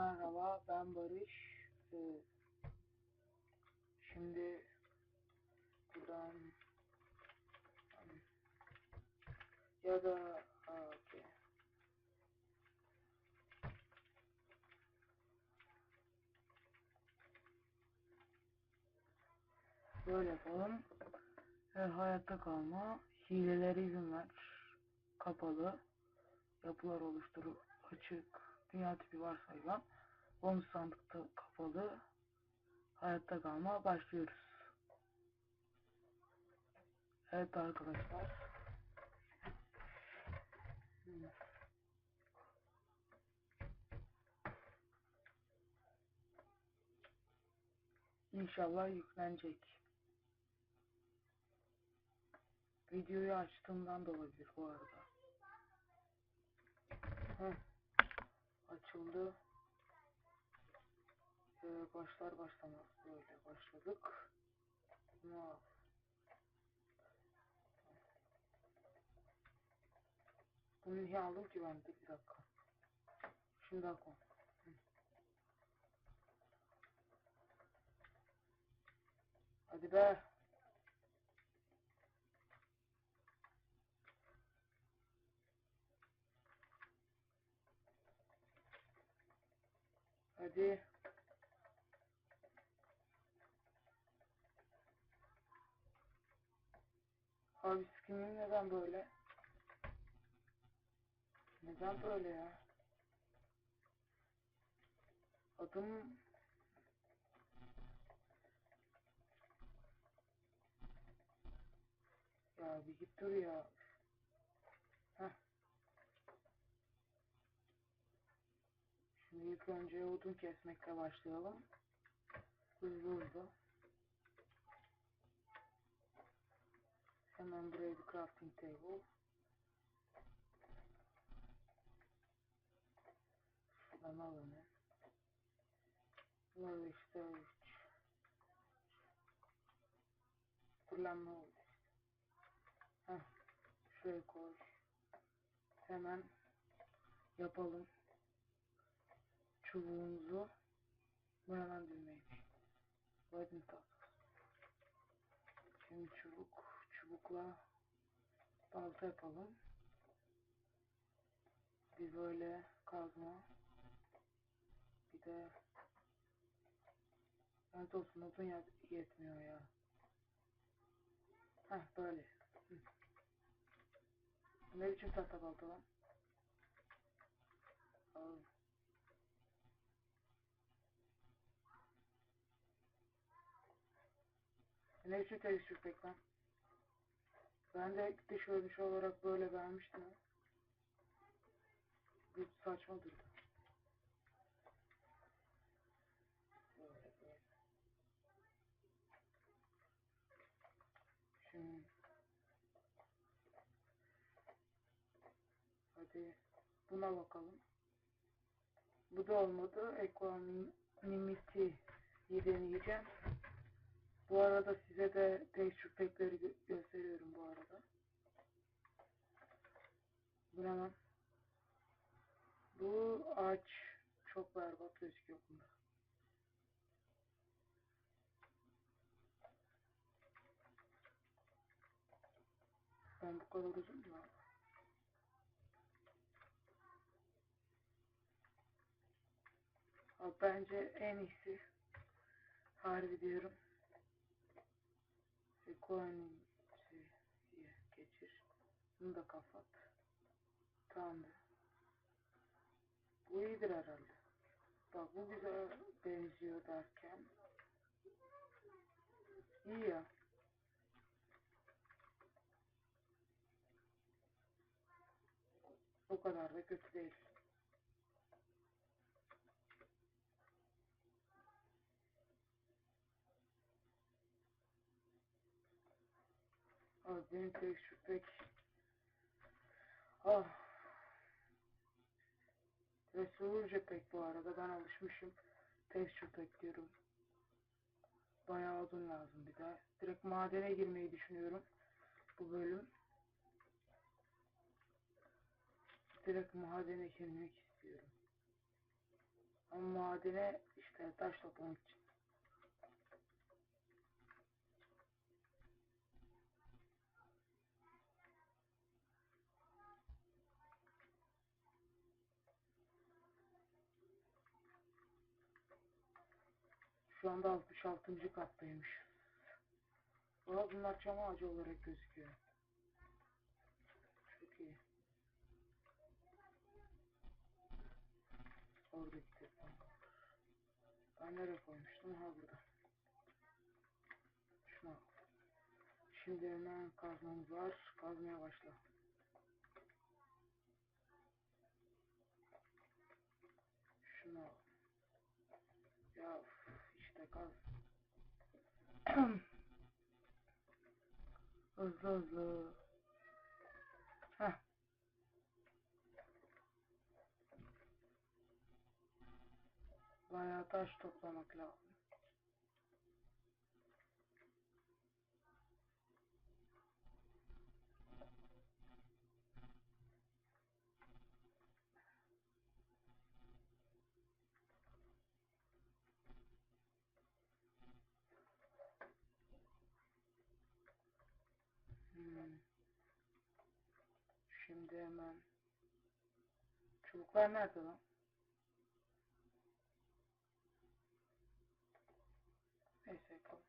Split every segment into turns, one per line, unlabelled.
merhaba ben Barış. Ee, şimdi buradan ya da ha, okey. Böyle yapalım. Ve hayatta kalma. Hilelere izin ver. Kapalı. Yapılar oluşturur. Açık. Dünya tipi varsayılan. Bonus sandıkta kapalı. Hayatta kalma. Başlıyoruz. Evet arkadaşlar. İnşallah yüklenecek. Videoyu açtığımdan da olabilir bu arada. Heh. Açıldı. Ee, başlar başlamaz böyle başladık. Al. Bunu niye aldım ki ben? Bir dakika. Şimdi akım. Hadi be. Hadi. Abi skinim neden böyle? Neden böyle ya? Adım Ya bir git dur ya. Heh. Şimdi ilk önce odun kesmekle başlayalım. Hızlı hızlı. Hemen buraya bir crafting table. Şuradan al onu. Bunlar işte üç. Dur lan ne oldu? Heh. Şuraya koy. Hemen yapalım. Çubuğumuzu. Bu hemen düğmeymiş. Lightning tahtası. Şimdi çubuk, çubukla balta yapalım. Bir böyle kazma. Bir de ben olsun odun yet- yetmiyor ya. Heh böyle. Hı. Ne biçim tahta balta lan? Al. Ne biçim teris çürpek lan? Ben de dış görünüş olarak böyle beğenmiştim. Bu saçma durdu. Şimdi hadi buna bakalım. Bu da olmadı. Equanimity'yi deneyeceğim. Bu arada size de texture pack'leri gö- gösteriyorum bu arada. Bu ne lan? Bu ağaç çok berbat gözüküyor bunda. Ben bu kadar uzun mu? Bence en iyisi harbi diyorum. Ekonomisiye geçir. Bunu da kapat. Tamamdır. Bu iyidir herhalde. Bak bu güzel benziyor derken. İyi ya. O kadar da kötü değil. Abi benim texture pack ah Resulce pek bu arada ben alışmışım. Texture pack diyorum bayağı odun lazım bir de. Direkt madene girmeyi düşünüyorum bu bölüm. Direkt madene girmek istiyorum. Ama madene işte taş toplamak için. Şu anda 66. kattaymış. Aa, bunlar çam ağacı olarak gözüküyor. Çok iyi. Oradaki telefon. Ben nereye koymuştum? Ha burada. Şuna. Şimdi hemen kazmamız var. Kazmaya başla. Şunu al. Ya kaz. hızlı hızlı. Heh. Bayağı taş toplamak lazım. Hmm. Şimdi hemen çubuklar nerede lan? Neyse yapalım.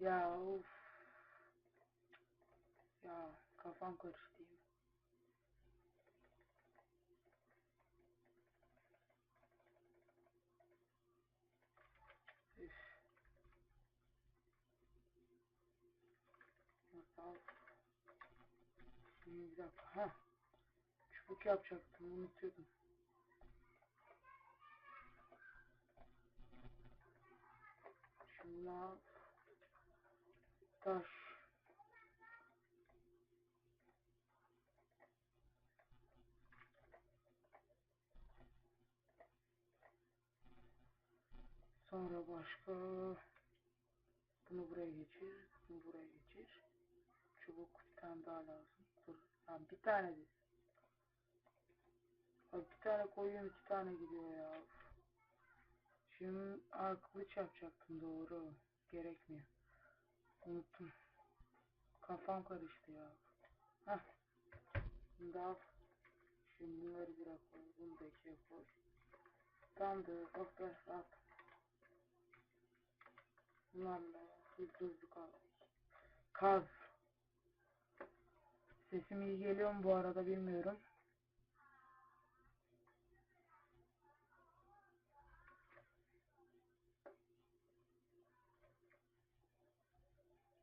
Ya uf. Ya kafam karıştı yine. Üf. Nasıl al? Şimdi bir dakika. Heh. Çubuk yapacaktım. Unutuyordum. Şimdi al. Taş. Sonra başka bunu buraya geçir, bunu buraya geçir. Çubuk bir tane daha lazım. Dur. Ha, bir tane de. Abi bir tane koyuyorum iki tane gidiyor ya. Şimdi aa, kılıç yapacaktım doğru. Gerekmiyor. Unuttum. Kafam karıştı ya. Hah. Şimdi. Şimdi bunları bir koy. Bunu da ikiye koy. Tamamdır. Bak be rahat. Bunlarla hızlı hızlı kaz. Kaz. Sesim iyi geliyor mu bu arada bilmiyorum.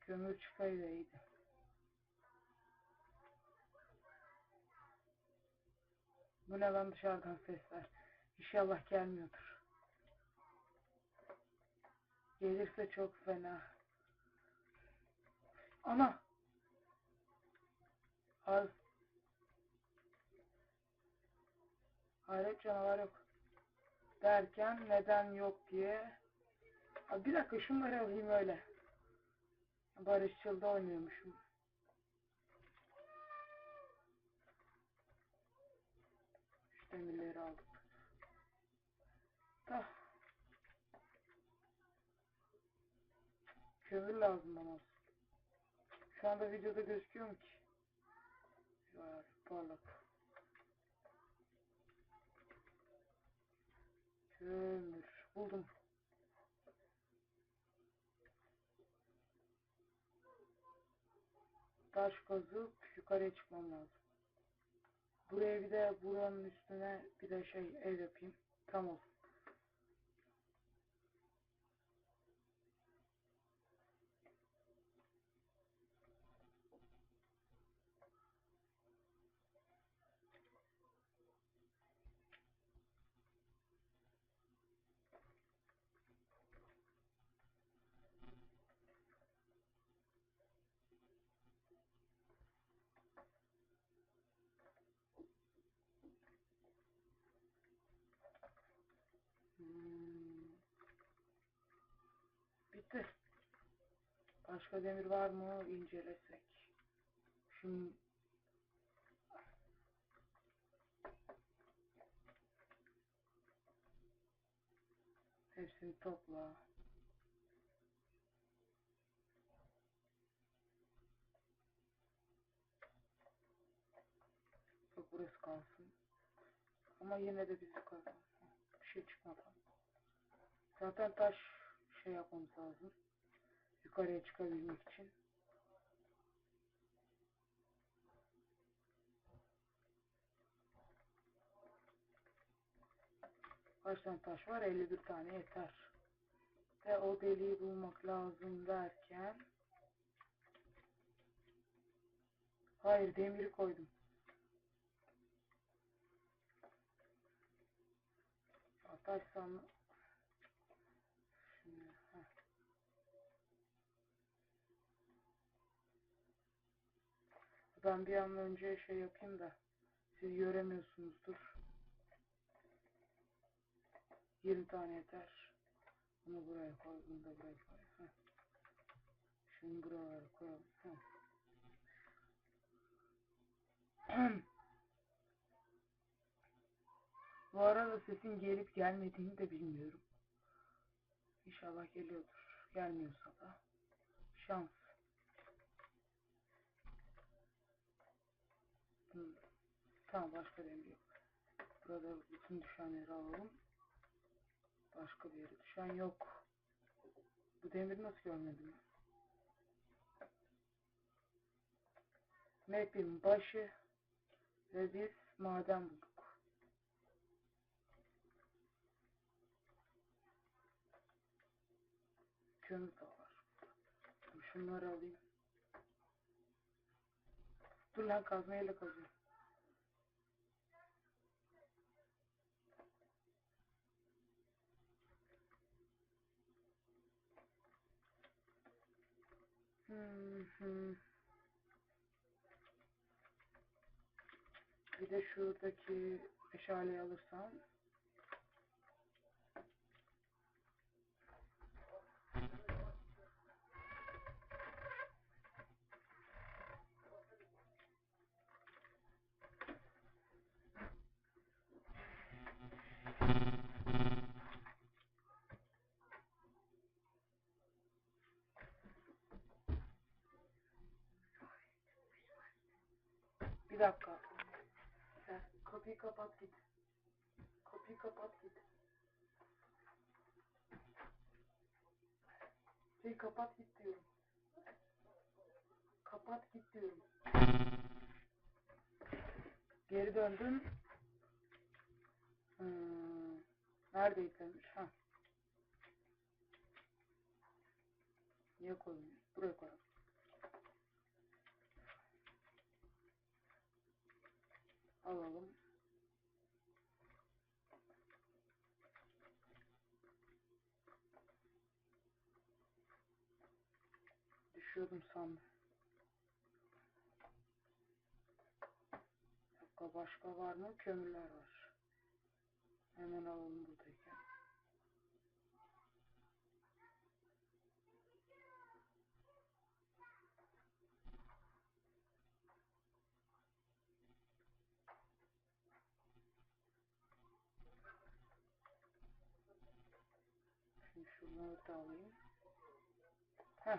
Kömür çıkaydı iyiydi. Bu ne lan dışarıdan sesler. İnşallah gelmiyordur. Gelirse çok fena. Ana! Az. Hayret canavar yok. Derken neden yok diye. Abi bir dakika şunları alayım öyle. Barışçıl'da oynuyormuşum. Şu demirleri aldık. Da. Kömür lazım bana. Şu anda videoda gözüküyor mu ki? Ya parlak. Kömür. Buldum. Taş kazıp yukarıya çıkmam lazım. Buraya bir de buranın üstüne bir de şey ev yapayım. Tam olsun. Hmm. Bitti. Başka demir var mı? İncelesek. Şimdi Hepsini topla. Yok burası kalsın. Ama yine de biz yukarı. Zaten taş şey yapmamız lazım. Yukarıya çıkabilmek için. Kaç tane taş var? 51 tane yeter. Ve o deliği bulmak lazım derken Hayır demiri koydum. Atarsam Ben bir an önce şey yapayım da siz göremiyorsunuzdur. 20 tane yeter. Bunu buraya koy, bunu da buraya koy. Heh. Şimdi buralara koyalım. Bu arada sesin gelip gelmediğini de bilmiyorum. İnşallah geliyordur. Gelmiyorsa da şans. Hmm. Tamam başka demir yok. Burada bütün düşenleri alalım. Başka bir yere düşen yok. Bu demiri nasıl görmedim? Map'in başı ve biz maden bulduk. Kömür de var. Şunları alayım. Dur lan kazmayla kazıyorum. Bir de şuradaki meşaleyi alırsam. Bir dakika. Sen kapıyı kapat git. Kapıyı kapat git. Şey kapat git diyorum. Kapat git diyorum. Geri döndüm. Hmm. Neredeydi demir? Ha. Niye koymuyor? Buraya koyalım. Alalım. Düşüyordum sandım. Başka var mı? Kömürler var. Hemen alalım buradayken. Şimdi şunları da alayım. Heh.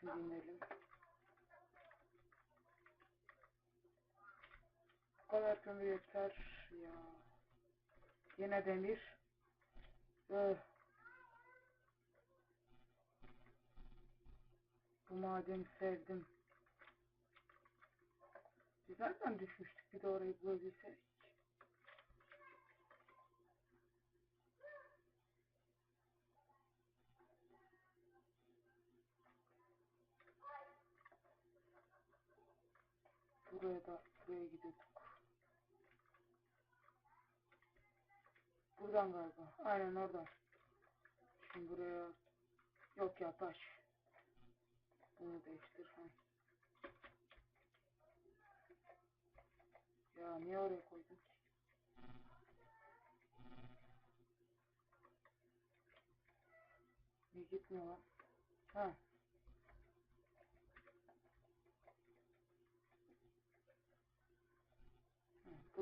Şimdi inelim. Bu kadar kömür yeter ya. Yine demir. Öh. Bu madeni sevdim. Biz nereden düşmüştük bir de orayı bulabilsek. Buraya da buraya gidiyorduk. Buradan galiba. Aynen oradan. Şimdi buraya yok ya taş. Bunu değiştir. Ha. Ya niye oraya koydun ki? Niye gitmiyor lan? Ha.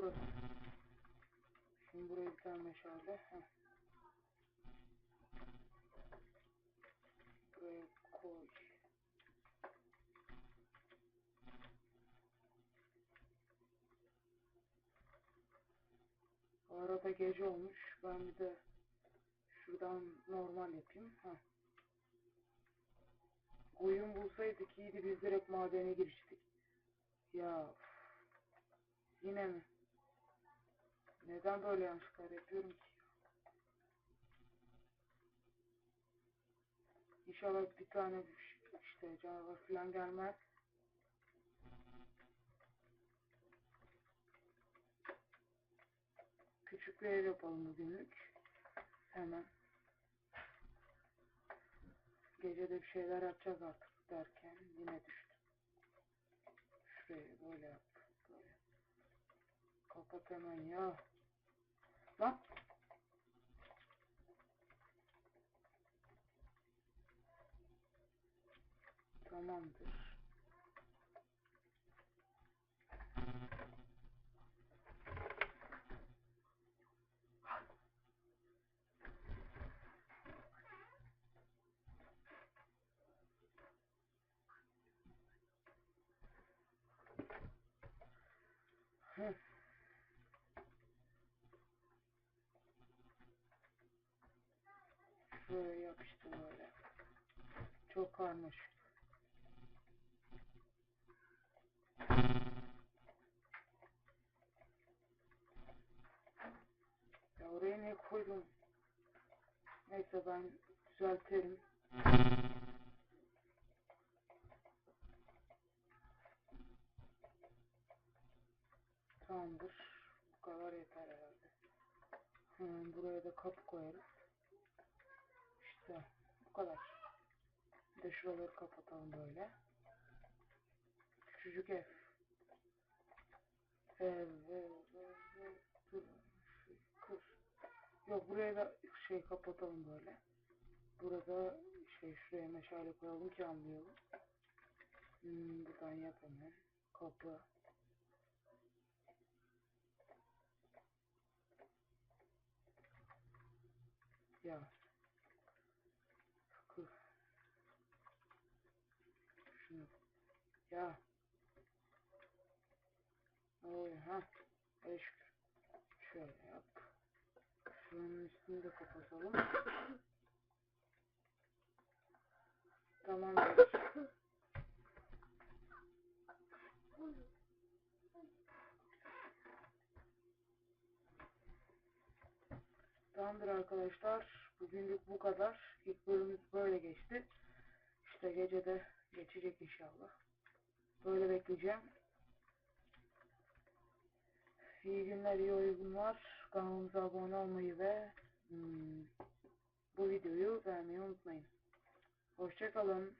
dur. Şimdi buraya bir tane meşale. Buraya koy. Arada gece olmuş. Ben bir de şuradan normal yapayım. Heh. Oyun bulsaydık iyiydi. Biz direkt madene giriştik. Ya. Yine mi? Neden böyle yanlışlıklar yapıyorum ki? İnşallah bir tane işte canavar falan gelmez. Küçük bir ev yapalım bugünlük. Hemen. Gece de bir şeyler yapacağız artık derken yine düştüm. Şurayı böyle yap. Böyle. Kapat hemen ya. Lan. Tamamdır. Hı. Şöyle yapıştı böyle. Çok karmaşık. Ya oraya ne koydum? Neyse ben düzelterim. Tamamdır. Bu kadar yeter herhalde. Hemen buraya da kapı koyarız. Bu kadar. Bir de şuraları kapatalım böyle. Küçücük ev. Ev, ev, ev. Dur. Kır. Yok buraya da şey kapatalım böyle. Burada şey şuraya meşale koyalım ki anlayalım. Hmm, buradan yapalım. Kapı. Ya. Kır. Şunu. Ya. Oy ha. Hadi. Şöyle yap. Şunun üstünü de kapatalım. Tamamdır. Tamamdır arkadaşlar. Bugünlük bu kadar. İlk bölümümüz böyle geçti. İşte gece de geçecek inşallah. Böyle bekleyeceğim. İyi günler, iyi oyunlar. Kanalımıza abone olmayı ve hmm, bu videoyu beğenmeyi unutmayın. Hoşçakalın.